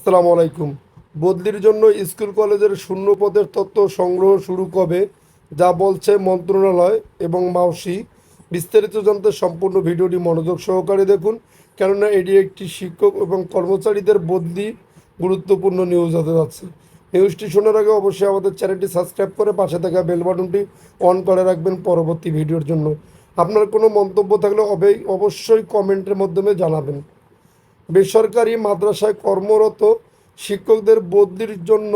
আসসালামু আলাইকুম। বদলির জন্য স্কুল কলেজের শূন্য পদের তথ্য সংগ্রহ শুরু কবে, যা বলছে মন্ত্রণালয় এবং মাউসি। বিস্তারিত জানতে সম্পূর্ণ ভিডিওটি মনোযোগ সহকারে দেখুন, কেননা এটি একটি শিক্ষক এবং কর্মচারীদের বদলি গুরুত্বপূর্ণ নিউজ হতে যাচ্ছে। নিউজটি শোনার আগে অবশ্যই আমাদের চ্যানেলটি সাবস্ক্রাইব করে পাশে থাকা বেল বাটনটি অন করে রাখবেন পরবর্তী ভিডিওর জন্য। আপনার কোনো মন্তব্য থাকলে অবে- অবশ্যই কমেন্টের মাধ্যমে জানাবেন। বেসরকারি মাদ্রাসায় কর্মরত শিক্ষকদের বদলির জন্য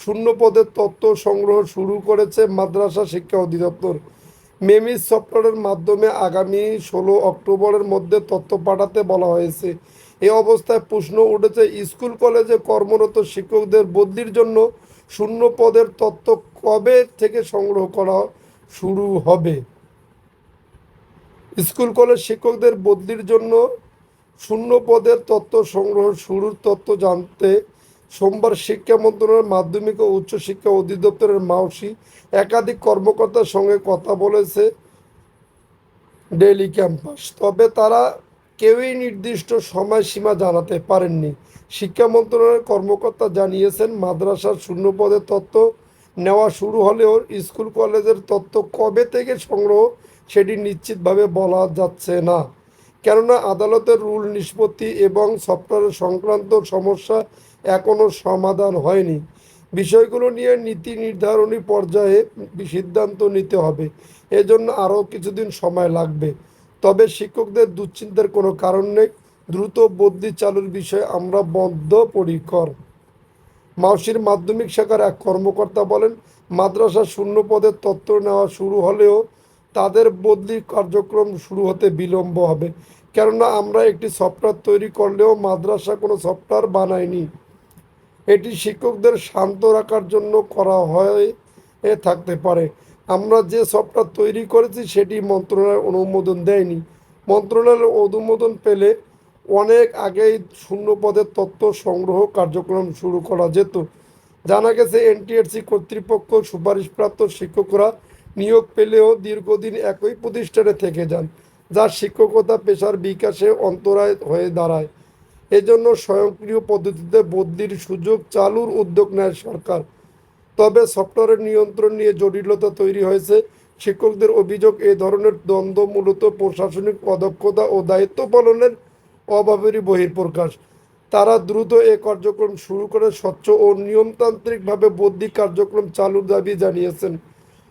শূন্য পদের তথ্য সংগ্রহ শুরু করেছে মাদ্রাসা শিক্ষা অধিদপ্তর। মেমিস সফটওয়্যারের মাধ্যমে আগামী ষোলো অক্টোবরের মধ্যে তথ্য পাঠাতে বলা হয়েছে। এ অবস্থায় প্রশ্ন উঠেছে, স্কুল, কলেজে কর্মরত শিক্ষকদের বদলির জন্য শূন্য পদের তথ্য কবে থেকে সংগ্রহ করা শুরু হবে? স্কুল, কলেজ শিক্ষকদের বদলির জন্য শূন্য পদের তথ্য সংগ্রহ শুরুর তথ্য জানতে সোমবার শিক্ষা মন্ত্রণালয়ের মাধ্যমিক ও উচ্চশিক্ষা অধিদপ্তরের মাউসি একাধিক কর্মকর্তার সঙ্গে কথা বলেছে ডেইলি ক্যাম্পাস। তবে তারা কেউই নির্দিষ্ট সময়সীমা জানাতে পারেননি। শিক্ষা মন্ত্রণালয়ের কর্মকর্তা জানিয়েছেন, মাদ্রাসার শূন্য পদের তথ্য নেওয়া শুরু হলেও স্কুল কলেজের তত্ত্ব কবে থেকে সংগ্রহ সেটি নিশ্চিতভাবে বলা যাচ্ছে না। কেননা আদালতের রুল নিষ্পত্তি এবং সফটওয়্যার সংক্রান্ত সমস্যা এখনও সমাধান হয়নি। বিষয়গুলো নিয়ে নীতি নির্ধারণী পর্যায়ে সিদ্ধান্ত নিতে হবে। এজন্য আরও কিছুদিন সময় লাগবে। তবে শিক্ষকদের দুশ্চিন্তার কোনো কারণ নেই। দ্রুত বদলি চালুর বিষয়ে আমরা বদ্ধ বদ্ধপরিকর। মাউসির মাধ্যমিক শাখার এক কর্মকর্তা বলেন, মাদ্রাসা শূন্য পদের তত্ত্ব নেওয়া শুরু হলেও তাদের বদলি কার্যক্রম শুরু হতে বিলম্ব হবে। কেননা আমরা একটি সফটওয়্যার তৈরি করলেও মাদ্রাসা কোনো সফটওয়্যার বানায়নি। এটি শিক্ষকদের শান্ত রাখার জন্য করা হয় থাকতে পারে। আমরা যে সফটওয়্যার তৈরি করেছি সেটি মন্ত্রণালয় অনুমোদন দেয়নি। মন্ত্রণালয়ের অনুমোদন পেলে অনেক আগেই শূন্য পদের তথ্য সংগ্রহ কার্যক্রম শুরু করা যেত। জানা গেছে এনটিএসসি কর্তৃপক্ষ সুপারিশপ্রাপ্ত শিক্ষকরা নিয়োগ পেলেও দীর্ঘদিন একই প্রতিষ্ঠানে থেকে যান, যা শিক্ষকতা পেশার বিকাশে অন্তরায় হয়ে দাঁড়ায়। এজন্য স্বয়ংক্রিয় পদ্ধতিতে বদলির সুযোগ চালুর উদ্যোগ নেয় সরকার। তবে সফটওয়্যারের নিয়ন্ত্রণ নিয়ে জটিলতা তৈরি হয়েছে। শিক্ষকদের অভিযোগ এই ধরনের দ্বন্দ্ব মূলত প্রশাসনিক অদক্ষতা ও দায়িত্ব পালনের অভাবেরই বহিঃপ্রকাশ। তারা দ্রুত এ কার্যক্রম শুরু করে, স্বচ্ছ ও নিয়মতান্ত্রিকভাবে বদলি কার্যক্রম চালুর দাবি জানিয়েছেন।